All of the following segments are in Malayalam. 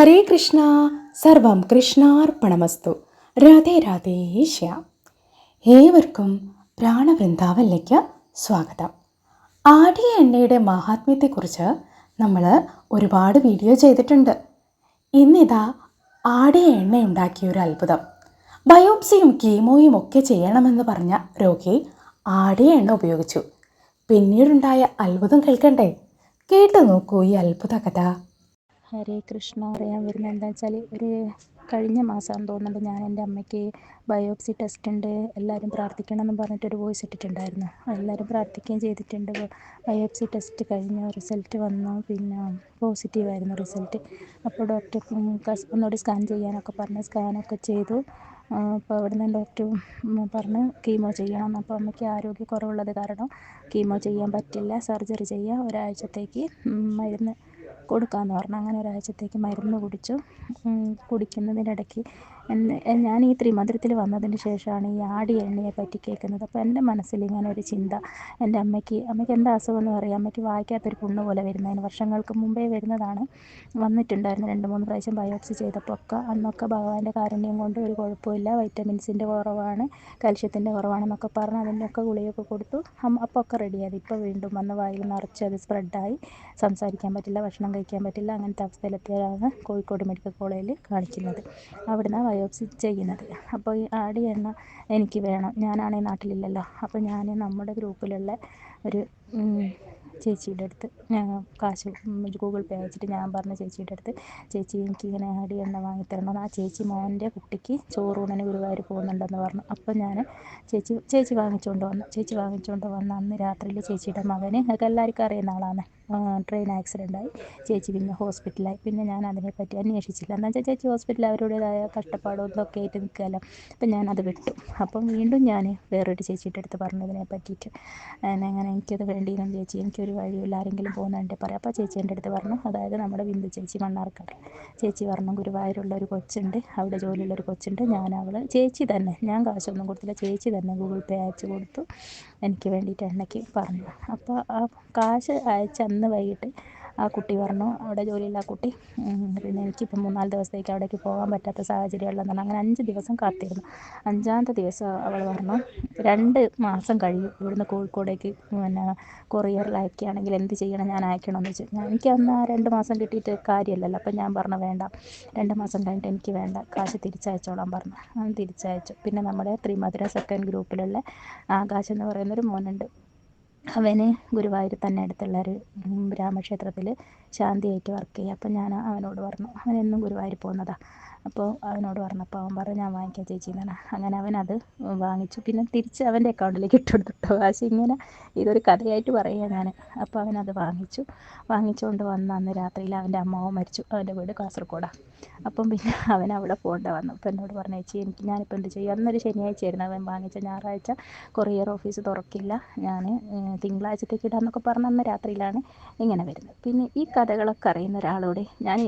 ഹരേ കൃഷ്ണ സർവം കൃഷ്ണാർപ്പണമസ്തു. രാധേ രാധേ ശ്യാം. ഏവർക്കും പ്രാണവൃന്ദാവനിലേക്ക് സ്വാഗതം. ആടിയ എണ്ണയുടെ മഹാത്മ്യത്തെക്കുറിച്ച് നമ്മൾ ഒരുപാട് വീഡിയോ ചെയ്തിട്ടുണ്ട്. ഇന്നിതാ ആടിയ എണ്ണ ഉണ്ടാക്കിയ ഒരു അത്ഭുതം. ബയോപ്സിയും കീമോയും ഒക്കെ ചെയ്യണമെന്ന് പറഞ്ഞ രോഗി ആടിയ എണ്ണ ഉപയോഗിച്ചു. പിന്നീടുണ്ടായ അത്ഭുതം കേൾക്കണ്ടേ? കേട്ടു നോക്കൂ ഈ അത്ഭുത കഥ. ഹരേ കൃഷ്ണ. പറയാൻ വരുന്നത് എന്താ വെച്ചാൽ ഒരു കഴിഞ്ഞ മാസം തോന്നുന്നുണ്ട് ഞാൻ എന്റെ അമ്മയ്ക്ക് ബയോപ്സി ടെസ്റ്റ് ഉണ്ട്. എല്ലാവരും പ്രാർത്ഥിക്കണം എന്ന് പറഞ്ഞിട്ട് ഒരു വോയിസ് ഇട്ടിട്ടുണ്ടായിരുന്നു. എല്ലാവരും പ്രാർത്ഥിക്കുകയും ചെയ്തിട്ടുണ്ട്. ബയോപ്സി ടെസ്റ്റ് കഴിഞ്ഞു റിസൾട്ട് വന്നു. പിന്നെ പോസിറ്റീവായിരുന്നു റിസൾട്ട്. അപ്പോൾ ഡോക്ടർ ഒന്നുകൂടി സ്കാൻ ചെയ്യാനൊക്കെ പറഞ്ഞ് സ്കാനൊക്കെ ചെയ്തു. അപ്പോൾ അവിടെ നിന്ന് ഡോക്ടർ പറഞ്ഞ് കീമോ ചെയ്യണം. അപ്പോൾ അമ്മയ്ക്ക് ആരോഗ്യക്കുറവുള്ളത് കാരണം കീമോ ചെയ്യാൻ പറ്റില്ല. സർജറി ചെയ്യാം ഒരാഴ്ചത്തേക്ക് മരുന്ന് കൊടുക്കാമെന്ന് പറഞ്ഞു അങ്ങനെ ഒരാഴ്ചത്തേക്ക് മരുന്ന് കുടിച്ചു. കുടിക്കുന്നതിനിടയ്ക്ക് ഞാൻ ഈ ത്രിമധുരത്തിൽ വന്നതിന് ശേഷമാണ് ഈ ആടി എണ്ണയെ പറ്റി കേൾക്കുന്നത്. അപ്പോൾ എന്റെ മനസ്സിൽ ഇങ്ങനെ ഒരു ചിന്ത എന്റെ അമ്മയ്ക്ക് അമ്മയ്ക്ക് എന്താ അസുഖം എന്ന് പറയാം. അമ്മയ്ക്ക് വായിക്കാത്തൊരു പുണ്ണ് പോലെ വരുന്നതിന് വർഷങ്ങൾക്ക് മുമ്പേ വരുന്നതാണ്. വന്നിട്ടുണ്ടായിരുന്നു രണ്ട് മൂന്ന് പ്രാവശ്യം ബയോപ്സി ചെയ്തപ്പോൾ ഒക്കെ അന്നൊക്കെ ഭഗവാന്റെ കാരുണ്യം കൊണ്ട് ഒരു കുഴപ്പമില്ല. വൈറ്റമിൻസിന്റെ കുറവാണ് കാൽഷ്യത്തിന്റെ കുറവാണെന്നൊക്കെ പറഞ്ഞ് അതിന്റെയൊക്കെ ഗുളികയൊക്കെ കൊടുത്തു. അപ്പോൾ ഒക്കെ റെഡിയായത് ഇപ്പോൾ വീണ്ടും വന്ന് വായിൽ നിറച്ച് അത് സ്പ്രെഡായി സംസാരിക്കാൻ പറ്റില്ല ഭക്ഷണം കഴിക്കാൻ പറ്റില്ല. അങ്ങനത്തെ അവസ്ഥയിലെത്തിയാണ് കോഴിക്കോട് മെഡിക്കൽ കോളേജിൽ കാണിക്കുന്നത്. അവിടുന്ന് ബയോപ്സി ചെയ്യുന്നത്. അപ്പോൾ ഈ ആടി എണ്ണ എനിക്ക് വേണം. ഞാനാണെങ്കിൽ നാട്ടിലില്ലല്ലോ. അപ്പോൾ ഞാൻ നമ്മുടെ ഗ്രൂപ്പിലുള്ള ഒരു ചേച്ചിയുടെ അടുത്ത് കാശ് ഗൂഗിൾ പേ അയച്ചിട്ട് ഞാൻ പറഞ്ഞ ചേച്ചിയുടെ അടുത്ത് ചേച്ചി എനിക്ക് ഇങ്ങനെ ആടി എണ്ണ വാങ്ങിത്തരണം. ആ ചേച്ചി മോന്റെ കുട്ടിക്ക് ചോറൂണിന് ഗുരുവായൂർ പോകുന്നുണ്ടെന്ന് പറഞ്ഞു. അപ്പോൾ ഞാൻ ചേച്ചി ചേച്ചി വാങ്ങിച്ചുകൊണ്ട് വന്നു. ചേച്ചി വാങ്ങിച്ചുകൊണ്ട് വന്ന അന്ന് രാത്രിയിൽ ചേച്ചിയുടെ മകന് അതൊക്കെ എല്ലാവർക്കും അറിയുന്ന ആളാണ്. ട്രെയിൻ ആക്സിഡന്റായി ചേച്ചി പിന്നെ ഹോസ്പിറ്റലായി പിന്നെ ഞാൻ അതിനെപ്പറ്റി അന്വേഷിച്ചില്ല. എന്താ വെച്ചാൽ ചേച്ചി ഹോസ്പിറ്റലിൽ അവരുടേതായ കഷ്ടപ്പാടും ഇതൊക്കെ ആയിട്ട് നിൽക്കുകയല്ലോ അപ്പം ഞാനത് വിട്ടു. അപ്പം വീണ്ടും ഞാൻ വേറൊരു ചേച്ചിയുടെ അടുത്ത് പറഞ്ഞതിനെ പറ്റിയിട്ട്. അങ്ങനെ എനിക്കത് വേണ്ടിയിരുന്നു ചേച്ചി എനിക്കൊരു വഴിയില്ല ആരെങ്കിലും പോകുന്നുണ്ട് പറയാം. അപ്പോൾ ചേച്ചി എന്റെ അടുത്ത് പറഞ്ഞു. അതായത് നമ്മുടെ ബിന്ദു ചേച്ചി മണ്ണാർക്കാട്. ചേച്ചി പറഞ്ഞു ഗുരുവായൂരുള്ള ഒരു കൊച്ചുണ്ട്. അവിടെ ജോലിയുള്ള ഒരു കൊച്ചുണ്ട്. ഞാൻ അവൾ ചേച്ചി തന്നെ. ഞാൻ കാശൊന്നും കൊടുത്തില്ല. ചേച്ചി തന്നെ ഗൂഗിൾ പേ അയച്ചു കൊടുത്തു. എനിക്ക് വേണ്ടിയിട്ട് എണ്ണയ്ക്ക് പറഞ്ഞു. അപ്പോൾ ആ കാശ് അയച്ച അന്ന് വൈകിട്ട് ആ കുട്ടി പറഞ്ഞു അവിടെ ജോലിയുള്ള ആ കുട്ടി. പിന്നെ എനിക്കിപ്പം മൂന്നാൽ ദിവസത്തേക്ക് അവിടേക്ക് പോകാൻ പറ്റാത്ത സാഹചര്യമുള്ളതെന്ന് പറഞ്ഞു അങ്ങനെ അഞ്ച് ദിവസം കാത്തിരുന്നു. അഞ്ചാമത്തെ ദിവസം അവൾ പറഞ്ഞു രണ്ട് മാസം കഴിയും. ഇവിടുന്ന് കോഴിക്കോടേക്ക് പിന്നെ കൊറിയറിൽ അയക്കുകയാണെങ്കിൽ എന്ത് ചെയ്യണം ഞാൻ അയക്കണമെന്ന് വെച്ചു ഞാൻ എനിക്ക് അന്ന് ആ രണ്ട് മാസം കിട്ടിയിട്ട് കാര്യമില്ലല്ലോ. അപ്പം ഞാൻ പറഞ്ഞു വേണ്ട. രണ്ട് മാസം കഴിഞ്ഞിട്ട് എനിക്ക് വേണ്ട. കാശ് തിരിച്ചയച്ചോളാൻ പറഞ്ഞു. അങ്ങനെ തിരിച്ചയച്ചു. പിന്നെ നമ്മുടെ ത്രിമധുര സെക്കൻഡ് ഗ്രൂപ്പിലുള്ള ആകാശ് എന്ന് പറയുന്നൊരു മോനുണ്ട്. അവന് ഗുരുവായൂർ തന്നെ അടുത്തുള്ള ഒരു രാമക്ഷേത്രത്തിൽ ശാന്തിയായിട്ട് വർക്ക് ചെയ്യുക അപ്പം ഞാൻ അവനോട് പറഞ്ഞു അവനെന്നും ഗുരുവായൂർ പോകുന്നതാണ് അപ്പോൾ അവനോട് പറഞ്ഞപ്പോൾ അവൻ പറഞ്ഞു ഞാൻ വാങ്ങിക്കാം ചേച്ചി എന്നാണ് അങ്ങനെ അവനത് വാങ്ങിച്ചു. പിന്നെ തിരിച്ച് അവന്റെ അക്കൗണ്ടിലേക്ക് ഇട്ട് കൊടുത്തിട്ടു പക്ഷേ ഇങ്ങനെ ഇതൊരു കഥയായിട്ട് പറയുക ഞാൻ അപ്പോൾ അവനത് വാങ്ങിച്ചു. വാങ്ങിച്ചുകൊണ്ട് വന്ന അന്ന് രാത്രിയിൽ അവന്റെ അമ്മാവ് മരിച്ചു. അവന്റെ വീട് കാസർഗോഡാണ് അപ്പം പിന്നെ അവൻ അവിടെ പോകേണ്ട വന്നു. അപ്പം എന്നോട് പറഞ്ഞു ചേച്ചി എനിക്ക് ഞാനിപ്പോൾ എന്ത് ചെയ്യും? അന്നൊരു ശനിയാഴ്ച ആയിരുന്നു അവൻ വാങ്ങിച്ച ഞായറാഴ്ച കൊറിയർ ഓഫീസ് തുറക്കില്ല. ഞാൻ തിങ്കളാഴ്ചത്തേക്ക് ഇടാമെന്നൊക്കെ പറഞ്ഞ അന്ന് രാത്രിയിലാണ് ഇങ്ങനെ വരുന്നത്. പിന്നെ ഈ കഥകളൊക്കെ അറിയുന്ന ഒരാളോട് ഞാൻ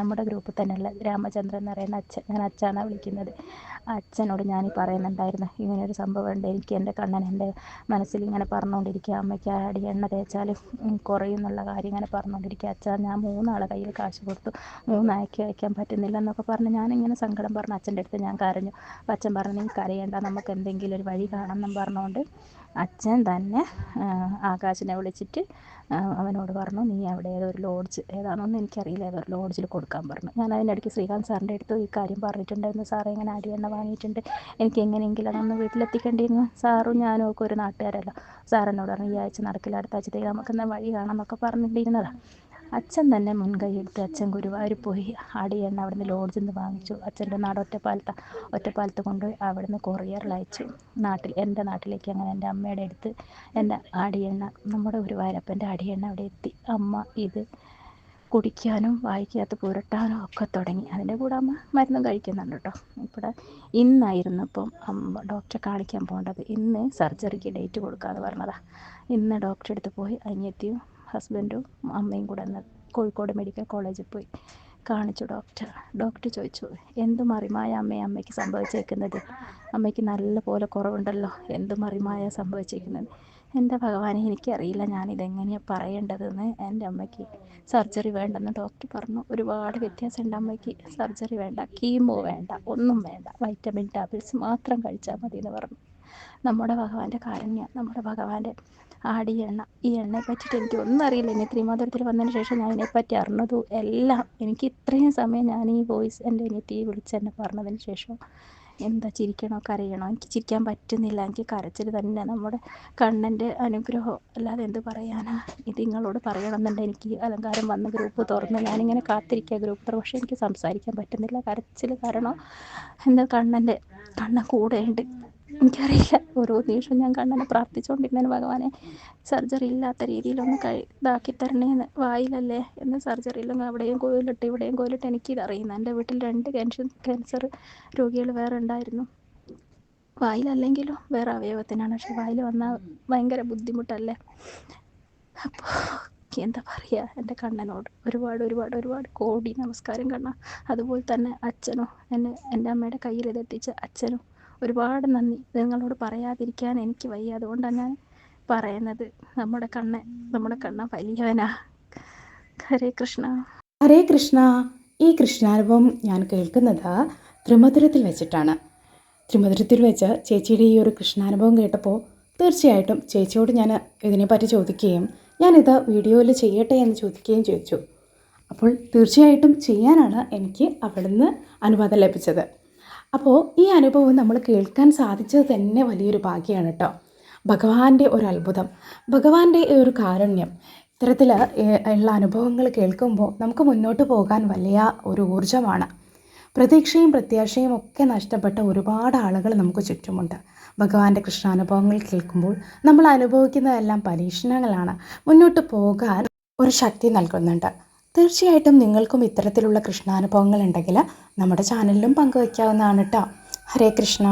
നമ്മുടെ ഗ്രൂപ്പിൽ തന്നെയുള്ള രാമചന്ദ്രൻ പറയുന്ന അച്ഛൻ ഞാൻ അച്ഛനാണ് വിളിക്കുന്നത്. അച്ഛനോട് ഞാൻ പറയുന്നുണ്ടായിരുന്നു ഇങ്ങനെ ഒരു സംഭവം ഉണ്ട് എനിക്ക് എന്റെ കണ്ണൻ എന്റെ മനസ്സിൽ ഇങ്ങനെ പറഞ്ഞുകൊണ്ടിരിക്കുക അമ്മയ്ക്ക് അടി എണ്ണ തേച്ചാൽ കുറയും എന്നുള്ള കാര്യം ഇങ്ങനെ പറഞ്ഞുകൊണ്ടിരിക്കുക. അച്ഛൻ ഞാൻ മൂന്നാളെ കയ്യിൽ കാശ് കൊടുത്തു മൂന്നാഴ്ച അയക്കാൻ പറ്റുന്നില്ല എന്നൊക്കെ പറഞ്ഞ് ഞാനിങ്ങനെ സങ്കടം പറഞ്ഞ് അച്ഛന്റെ അടുത്ത് ഞാൻ കരഞ്ഞു. അപ്പം അച്ഛൻ പറഞ്ഞു നീ കരയേണ്ട നമുക്ക് എന്തെങ്കിലും ഒരു വഴി കാണണം എന്നും പറഞ്ഞുകൊണ്ട് അച്ഛൻ തന്നെ ആകാശനെ വിളിച്ചിട്ട് അവനോട് പറഞ്ഞു നീ അവിടെ ഏതോ ഒരു ലോഡ്ജ് ഏതാണെന്നൊന്നും എനിക്കറിയില്ല. ഏതോ ഒരു ലോഡ്ജിൽ കൊടുക്കാൻ പറഞ്ഞു. ഞാൻ അതിനിടയ്ക്ക് ശ്രീകാന്ത് സാറിന്റെ അടുത്ത് ഈ കാര്യം പറഞ്ഞിട്ടുണ്ടായിരുന്നു. സാറേ ഇങ്ങനെ അടിയെണ്ണ വാങ്ങിയിട്ടുണ്ട്. എനിക്ക് എങ്ങനെയെങ്കിലും അതൊന്ന് വീട്ടിലെത്തിക്കേണ്ടിയിരുന്നു. സാറും ഞാനും ഒക്കെ ഒരു നാട്ടുകാരല്ല. സാറിനോട് പറഞ്ഞു ഈ ആഴ്ച നടക്കില്ല. അടുത്ത ആഴ്ചത്തേക്ക് നമുക്കെന്നാൽ വഴി കാണാം എന്നൊക്കെ പറഞ്ഞിട്ടിരുന്നതാണ് അച്ഛൻ തന്നെ മുൻകൈ എടുത്ത് അച്ഛൻ ഗുരുവായൂർ പോയി. ആടി ആടിയെണ്ണ അവിടുന്ന് ലോഡ്ജിൽ നിന്ന് വാങ്ങിച്ചു. അച്ഛന്റെ നാട് ഒറ്റപ്പാലത്ത. ഒറ്റപ്പാലത്ത് കൊണ്ടുപോയി അവിടുന്ന് കൊറിയറിൽ അയച്ചു. നാട്ടിൽ എന്റെ നാട്ടിലേക്ക് അങ്ങനെ എന്റെ അമ്മയുടെ അടുത്ത് എന്റെ ആടിയെണ്ണ നമ്മുടെ ഗുരുവായൂരപ്പന്റെ ആടിയെണ്ണ അവിടെ എത്തി. അമ്മ ഇത് കുടിക്കാനും വായിക്കാത്ത പുരട്ടാനും ഒക്കെ തുടങ്ങി. അതിന്റെ കൂടെ അമ്മ മരുന്നും കഴിക്കുന്നുണ്ട് കേട്ടോ. ഇവിടെ ഇന്നായിരുന്നു ഇപ്പം അമ്മ ഡോക്ടറെ കാണിക്കാൻ പോകേണ്ടത് ഇന്ന് സർജറിക്ക് ഡേറ്റ് കൊടുക്കാമെന്ന് പറഞ്ഞതാണ് ഇന്ന് ഡോക്ടറെ അടുത്ത് പോയി അനിയത്തിയും ഹസ്ബൻഡും അമ്മയും കൂടെ കോഴിക്കോട് മെഡിക്കൽ കോളേജിൽ പോയി കാണിച്ചു ഡോക്ടർ. ഡോക്ടർ ചോദിച്ചു എന്ത് മറിമായ അമ്മയെ അമ്മയ്ക്ക് സംഭവിച്ചേക്കുന്നത്? അമ്മയ്ക്ക് നല്ലപോലെ കുറവുണ്ടല്ലോ. എന്ത് മറിമായ സംഭവിച്ചേക്കുന്നത്? എന്റെ ഭഗവാനെ എനിക്കറിയില്ല ഞാനിതെങ്ങനെയാണ് പറയേണ്ടതെന്ന്. എന്റെ അമ്മയ്ക്ക് സർജറി വേണ്ടെന്ന് ഡോക്ടർ പറഞ്ഞു. ഒരുപാട് വ്യത്യാസമുണ്ട് അമ്മയ്ക്ക്. സർജറി വേണ്ട കീമോ വേണ്ട ഒന്നും വേണ്ട. വൈറ്റമിൻ ടാബ്ലറ്റ്സ് മാത്രം കഴിച്ചാൽ മതി എന്ന് പറഞ്ഞു. നമ്മുടെ ഭഗവാന്റെ കാരുണ്യം നമ്മുടെ ഭഗവാന്റെ ആടി എണ്ണ ഈ എണ്ണയെ പറ്റിയിട്ട് എനിക്ക് ഒന്നും അറിയില്ല. ഇനി ത്രിമാതരത്തിൽ വന്നതിന് ശേഷം ഞാൻ ഇതിനെപ്പറ്റി അറിഞ്ഞതും എല്ലാം. എനിക്ക് ഇത്രയും സമയം ഞാൻ ഈ വോയിസ് എന്റെ അനിയത്തിയെ വിളിച്ച് എന്നെ പറഞ്ഞതിന് ശേഷം എന്താ ചിരിക്കണോ കരയണോ? എനിക്ക് ചിരിക്കാൻ പറ്റുന്നില്ല. എനിക്ക് കരച്ചിൽ തന്നെ നമ്മുടെ കണ്ണന്റെ അനുഗ്രഹം. അല്ലാതെ എന്ത് പറയാനാ? ഇത് നിങ്ങളോട് പറയണമെന്നുണ്ട് എനിക്ക് അലങ്കാരം വന്ന ഗ്രൂപ്പ് തുറന്ന് ഞാനിങ്ങനെ കാത്തിരിക്കുക ഗ്രൂപ്പ് തുറന്ന്. പക്ഷേ എനിക്ക് സംസാരിക്കാൻ പറ്റുന്നില്ല. കരച്ചിൽ കാരണം എന്താ കണ്ണന്റെ കൂടെ കൂടെയുണ്ട്. എനിക്കറിയില്ല. ഓരോ നിമിഷം ഞാൻ കണ്ണനെ പ്രാർത്ഥിച്ചുകൊണ്ടിരുന്നതിന് ഭഗവാനെ. സർജറി ഇല്ലാത്ത രീതിയിലൊന്ന് കഴി ഇതാക്കി തരണേന്ന്. വായിലല്ലേ? എന്ന് സർജറിയിലും അവിടെയും കോയിലിട്ട് ഇവിടെയും കോയിലിട്ട് എനിക്കിത് അറിയുന്നത് എന്റെ വീട്ടിൽ രണ്ട് ക്യാൻസർ ക്യാൻസർ രോഗികൾ വേറെ ഉണ്ടായിരുന്നു. വായിലല്ലെങ്കിലും? വേറെ അവയവത്തിനാണ്. പക്ഷെ വായിൽ വന്നാൽ ഭയങ്കര ബുദ്ധിമുട്ടല്ലേ? അപ്പോൾ എന്താ പറയുക എന്റെ കണ്ണനോട് ഒരുപാട് ഒരുപാട് ഒരുപാട് കോടി നമസ്കാരം കണ്ണ. അതുപോലെ തന്നെ അച്ഛനോ? എന്നെ എന്റെ അമ്മയുടെ കയ്യിൽ ഇതെത്തിച്ച അച്ഛനും ഒരുപാട് നന്ദി. നിങ്ങളോട് പറയാതിരിക്കാൻ എനിക്ക് വയ്യ. അതുകൊണ്ടാണ് ഞാൻ പറയുന്നത്. നമ്മുടെ കണ്ണൻ നമ്മുടെ കണ്ണ വലിയവനാ. ഹരേ കൃഷ്ണ. ഹരേ കൃഷ്ണ. ഈ കൃഷ്ണാനുഭവം ഞാൻ കേൾക്കുന്നത് ത്രിമധുരത്തിൽ വെച്ചിട്ടാണ്. ത്രിമധുരത്തിൽ വെച്ച് ചേച്ചിയുടെ ഈ ഒരു കൃഷ്ണാനുഭവം കേട്ടപ്പോൾ തീർച്ചയായിട്ടും ചേച്ചിയോട് ഞാൻ ഇതിനെപ്പറ്റി ചോദിക്കുകയും ഞാനിത് വീഡിയോയിൽ ചെയ്യട്ടെ എന്ന് ചോദിക്കുകയും ചോദിച്ചു. അപ്പോൾ തീർച്ചയായിട്ടും ചെയ്യാനാണ് എനിക്ക് അവിടുന്ന് അനുവാദം ലഭിച്ചത്. അപ്പോൾ ഈ അനുഭവം നമ്മൾ കേൾക്കാൻ സാധിച്ചത് തന്നെ വലിയൊരു ഭാഗ്യമാണ് കേട്ടോ ഭഗവാന്റെ ഒരു അത്ഭുതം. ഭഗവാന്റെ ഒരു കാരുണ്യം. ഇത്തരത്തിൽ ഉള്ള അനുഭവങ്ങൾ കേൾക്കുമ്പോൾ നമുക്ക് മുന്നോട്ട് പോകാൻ വലിയ ഒരു ഊർജമാണ്. പ്രതീക്ഷയും പ്രത്യാശയും ഒക്കെ നഷ്ടപ്പെട്ട ഒരുപാട് ആളുകൾ നമുക്ക് ചുറ്റുമുണ്ട്. ഭഗവാന്റെ കൃഷ്ണാനുഭവങ്ങൾ കേൾക്കുമ്പോൾ നമ്മൾ അനുഭവിക്കുന്നതെല്ലാം പരീക്ഷണങ്ങളാണ്. മുന്നോട്ട് പോകാൻ ഒരു ശക്തി നൽകുന്നുണ്ട്. തീർച്ചയായിട്ടും നിങ്ങൾക്കും ഇത്തരത്തിലുള്ള കൃഷ്ണാനുഭവങ്ങൾ ഉണ്ടെങ്കിൽ നമ്മുടെ ചാനലിലും പങ്കുവയ്ക്കാവുന്നതാണ് കേട്ടോ ഹരേ കൃഷ്ണ.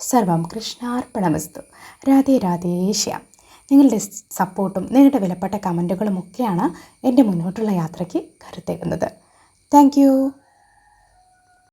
സർവം കൃഷ്ണാർപ്പണമസ്തു. രാധേ രാധേ ശ്യാം. നിങ്ങളുടെ സപ്പോർട്ടും നിങ്ങളുടെ വിലപ്പെട്ട കമന്റുകളും ഒക്കെയാണ് എന്റെ മുന്നോട്ടുള്ള യാത്രയ്ക്ക് കരുത്തേക്കുന്നത് താങ്ക്